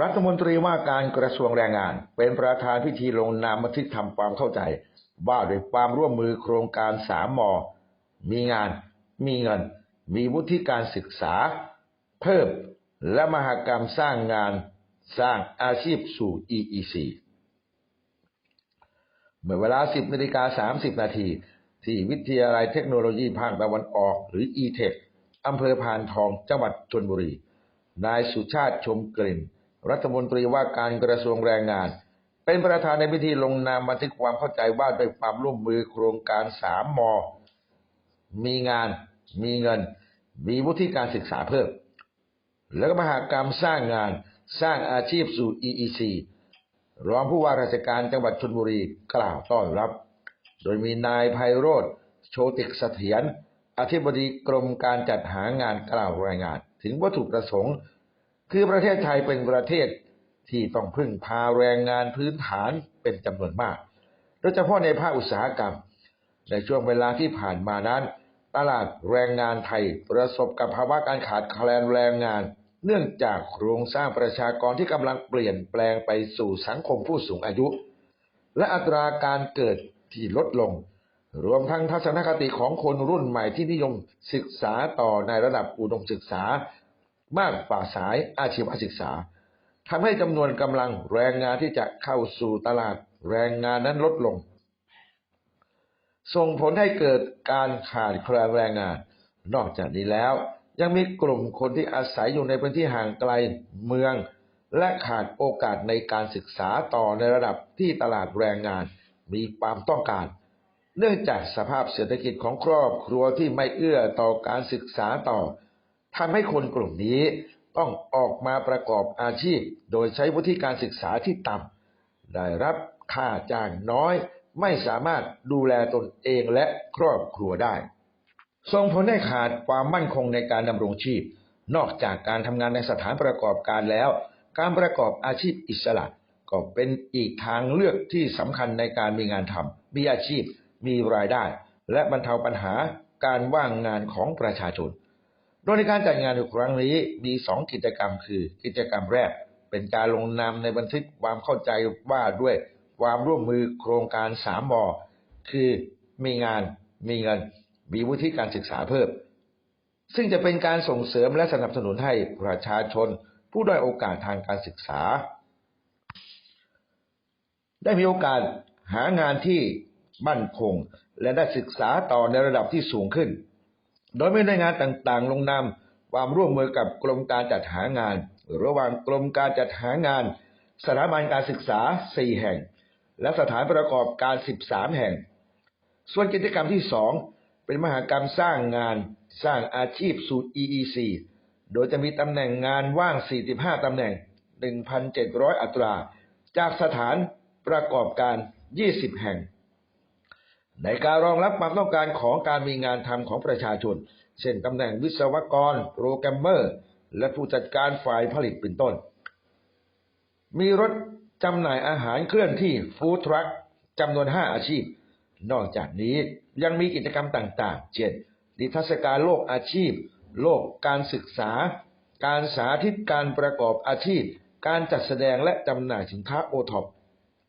รัฐมนตรีว่าการกระทรวงแรงงาน เป็นประธานพิธีลงนามบันทึกทำความเข้าใจ ว่าด้วยความร่วมมือโครงการสามมมีงาน มีเงิน มีวุฒิการศึกษา เพิ่มและมหกรรมสร้างงานสร้างอาชีพสู่ EEC เมื่อเวลา 10นาฬิกา30 นาทีที่วิทยาลัยเทคโนโลยีภาคตะวันออก หรือ e-tech อำเภอพานทองจังหวัดชลบุรี นายสุชาติชมกลิ่น รัฐมนตรีว่าการกระทรวงแรงงาน เป็นประธานในพิธีลงนามบันทึกความเข้าใจว่าด้วยความร่วมมือโครงการสามมมีงาน มีเงิน มีวุฒิการศึกษาเพิ่ม และก็มหากรรมสร้างงานสร้างอาชีพสู่ EEC รองผู้ว่าราชการจังหวัดชลบุรีกล่าวต้อนรับ โดยมีนายไพโรธโชติกเสถียรอธิบดีกรมการจัดหางานกล่าวรายงาน ถึงวัตถุประสงค์ คือประเทศไทยเป็นประเทศที่ต้องพึ่งพาแรงงานพื้นฐานเป็นจำนวนมาก โดยเฉพาะในภาคอุตสาหกรรม ในช่วงเวลาที่ผ่านมานั้น ตลาดแรงงานไทยประสบกับภาวะการขาดแคลนแรงงาน เนื่องจากโครงสร้างประชากรที่กำลังเปลี่ยนแปลงไปสู่สังคมผู้สูงอายุ และอัตราการเกิดที่ลดลง รวมทั้งทัศนคติของคนรุ่นใหม่ที่นิยมศึกษาต่อในระดับอุดมศึกษา มากกว่าสายอาชีวศึกษาทำให้จำนวนกำลังแรงงานที่จะเข้าสู่ตลาดแรงงานนั้นลดลง ส่งผลให้เกิดการขาดแคลนแรงงาน นอกจากนี้แล้ว ยังมีกลุ่มคนที่อาศัยอยู่ในพื้นที่ห่างไกลเมือง และขาดโอกาสในการศึกษาต่อในระดับที่ตลาดแรงงานมีความต้องการ เนื่องจากสภาพเศรษฐกิจของครอบครัวที่ไม่เอื้อต่อการศึกษาต่อ ทำให้คนกลุ่มนี้ต้องออกมาประกอบอาชีพ โดยใช้วุฒิการศึกษาที่ต่ำได้รับค่าจ้างน้อย ไม่สามารถดูแลตนเองและครอบครัวได้ ส่งผลให้ขาดความมั่นคงในการดำรงชีพ นอกจากการทำงานในสถานประกอบการแล้ว การประกอบอาชีพอิสระก็เป็นอีกทางเลือกที่สำคัญในการมีงานทำมีอาชีพ มีรายได้ และบรรเทาปัญหาการว่างงานของประชาชน โดยในการจัดงานในครั้งนี้มีสองกิจกรรมคือ กิจกรรมแรก เป็นการลงนามในบันทึกความเข้าใจว่าด้วยความร่วมมือโครงการสามมคือมีงานมีเงิน มีวุฒิการศึกษาเพิ่ม ซึ่งจะเป็นการส่งเสริมและสนับสนุนให้ประชาชน ผู้ด้อยโอกาสทางการศึกษา ได้มีโอกาสหางานที่มั่นคง และได้ศึกษาต่อในระดับที่สูงขึ้น โดยมีหน่วยงานต่างๆ ลงนามความร่วมมือกับกรมการจัดหางาน ระหว่างกรมการจัดหางาน สถาบันการศึกษา 4 แห่ง และสถานประกอบการ 13 แห่ง ส่วนกิจกรรมที่ 2 เป็นมหากรรมสร้างงานสร้างอาชีพสู่ EEC โดยจะมีตำแหน่งงานว่าง 45 ตำแหน่ง 1,700 อัตรา จากสถานประกอบการ 20 แห่ง ในการรองรับความต้องการของการมีงานทำของประชาชน เช่นตำแหน่งวิศวกร โปรแกรมเมอร์ และผู้จัดการฝ่ายผลิตเป็นต้น มีรถจำหน่ายอาหารเคลื่อนที่ฟู้ดทรัคจำนวน 5 อาชีพ นอกจากนี้ยังมีกิจกรรมต่างๆ เช่นนิทรรศการโลกอาชีพ โลกการศึกษา การสาธิตการประกอบอาชีพ การจัดแสดงและจำหน่ายสินค้าโอท็อป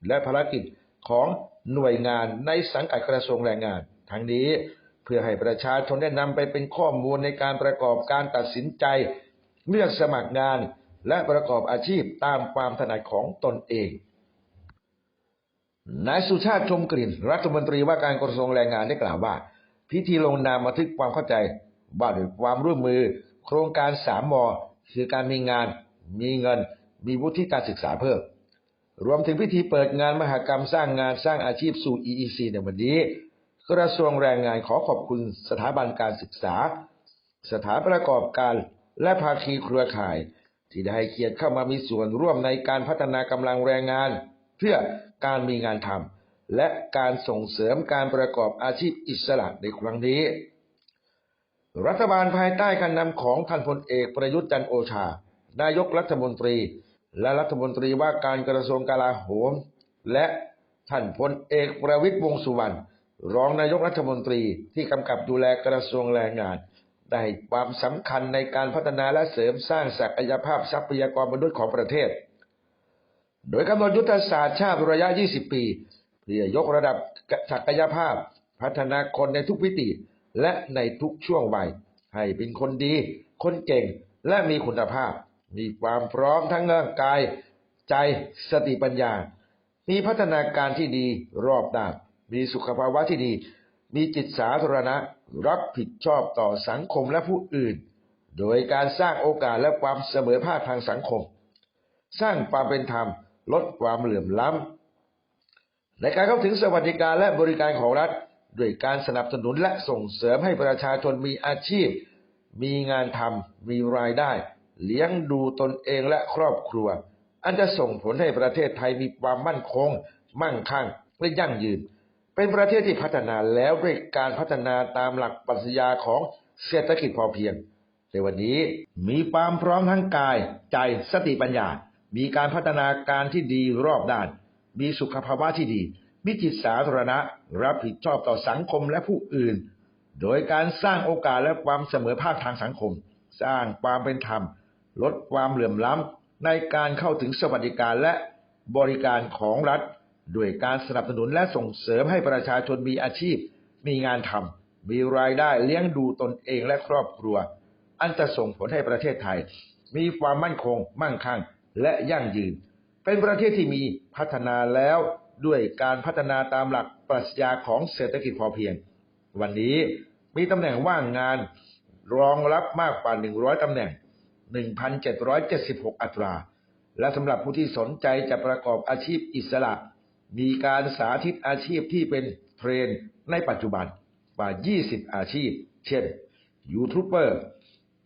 และภารกิจของ หน่วยงานในสังกัดกระทรวงแรงงาน ทั้งนี้เพื่อให้ประชาชนได้นำไปเป็นข้อมูลในการประกอบการตัดสินใจ เลือกสมัครงาน และประกอบอาชีพตามความถนัดของตนเองนายสุชาติชมกลิ่น รัฐมนตรีว่าการกระทรวงแรงงานได้กล่าวว่า พิธีลงนามบันทึกความเข้าใจว่าด้วยความร่วมมือ โครงการสามมคือการมีงาน มีเงิน มีวุฒิการศึกษาเพิ่ม รวมถึงพิธีเปิดงานมหกรรมสร้างงานสร้างอาชีพสู่ EEC ในวันนี้ กระทรวงแรงงานขอขอบคุณสถาบันการศึกษา สถานประกอบการและภาคีเครือข่าย ที่ได้ให้เกียรติเข้ามามีส่วนร่วมในการพัฒนากำลังแรงงาน เพื่อการมีงานทำและการส่งเสริมการประกอบอาชีพอิสระในครั้งนี้ รัฐบาลภายใต้การนำของท่านพลเอกประยุทธ์จันโอชา นายกรัฐมนตรี และรัฐมนตรีว่าการกระทรวงกลาโหม และท่านพลเอกประวิตรวงสุวรรณรองนายกรัฐมนตรีที่กำกับดูแลกระทรวงแรงงาน ได้ความสำคัญในการพัฒนาและเสริมสร้างศักยภาพทรัพยากรมนุษย์ของประเทศ โดยกำหนดยุทธศาสตร์ชาติระยะ 20 ปี เพื่อยกระดับศักยภาพ พัฒนาคนในทุกวิติและในทุกช่วงวัยให้เป็นคนดี คนเก่งและมีคุณภาพ มีความพร้อมทั้งร่างกาย ใจสติปัญญา มีพัฒนาการที่ดีรอบด้านมีสุขภาวะที่ดี มีจิตสาธารณะรับผิดชอบต่อสังคมและผู้อื่น โดยการสร้างโอกาสและความเสมอภาคทางสังคม สร้างความเป็นธรรม ลดความเหลื่อมล้ำในการเข้าถึงสวัสดิการและบริการของรัฐด้วยการสนับสนุนและส่งเสริมให้ประชาชนมีอาชีพ มีงานทำมีรายได้ เลี้ยงดูตนเองและครอบครัว อันจะส่งผลให้ประเทศไทยมีความมั่นคง มั่งคั่งและยั่งยืน เป็นประเทศที่พัฒนาแล้วด้วยการพัฒนาตามหลักปรัชญาของเศรษฐกิจพอเพียง ในวันนี้มีความพร้อมทั้งกาย ใจสติปัญญา มีการพัฒนาการที่ดีรอบด้าน มีสุขภาวะที่ดีมีจิตสาธารณะรับผิดชอบต่อสังคมและผู้อื่น โดยการสร้างโอกาสและความเสมอภาคทางสังคม สร้างความเป็นธรรม ลดความเหลื่อมล้ำในการเข้าถึงสวัสดิการและบริการของรัฐ ด้วยการสนับสนุนและส่งเสริมให้ประชาชนมีอาชีพ มีงานทำมีรายได้เลี้ยงดูตนเองและครอบครัว อันจะส่งผลให้ประเทศไทย มีความมั่นคง มั่งคั่ง และยั่งยืน เป็นประเทศที่มีพัฒนาแล้วด้วยการพัฒนาตามหลักปรัชญาของเศรษฐกิจพอเพียง วันนี้มีตำแหน่งว่างงาน รองรับมากกว่า 100ตำแหน่ง 1,776 อัตรา และสำหรับผู้ที่สนใจจะประกอบอาชีพอิสระ มีการสาธิตอาชีพที่เป็นเทรนในปัจจุบันกว่า 20 อาชีพ เช่น ยูทูบเบอร์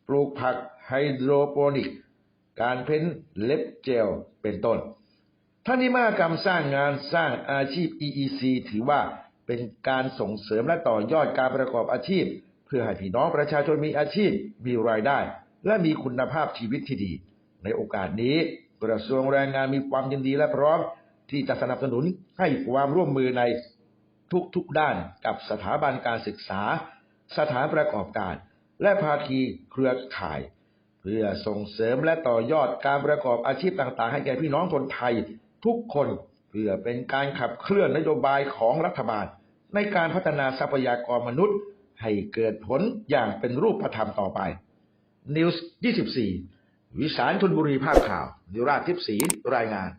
ปลูกผักไฮโดรโปนิก การเพ้นเล็บเจล เป็นต้นท่านิมากรรมสร้างงานสร้างอาชีพ EEC ถือว่าเป็นการส่งเสริมและต่อยอดการประกอบอาชีพ เพื่อให้พี่น้องประชาชนมีอาชีพมีรายได้ และมีคุณภาพชีวิตที่ดี ในโอกาสนี้กระทรวงแรงงานมีความยินดีและพร้อม ที่จะสนับสนุนให้ความร่วมมือในทุกๆด้านกับสถาบันการศึกษา สถานประกอบการ และภาคีเครือข่าย เพื่อส่งเสริมและต่อยอดการประกอบอาชีพต่างๆ ให้แก่พี่น้องคนไทย ทุกคนเพื่อเป็นการขับเคลื่อนนโยบายของรัฐบาล ในการพัฒนาทรัพยากรมนุษย์ ให้เกิดผลอย่างเป็นรูปธรรมต่อไป นิวส์24 วิสารชนบุรีภาพข่าว นิราชทิพย์ศรีรายงาน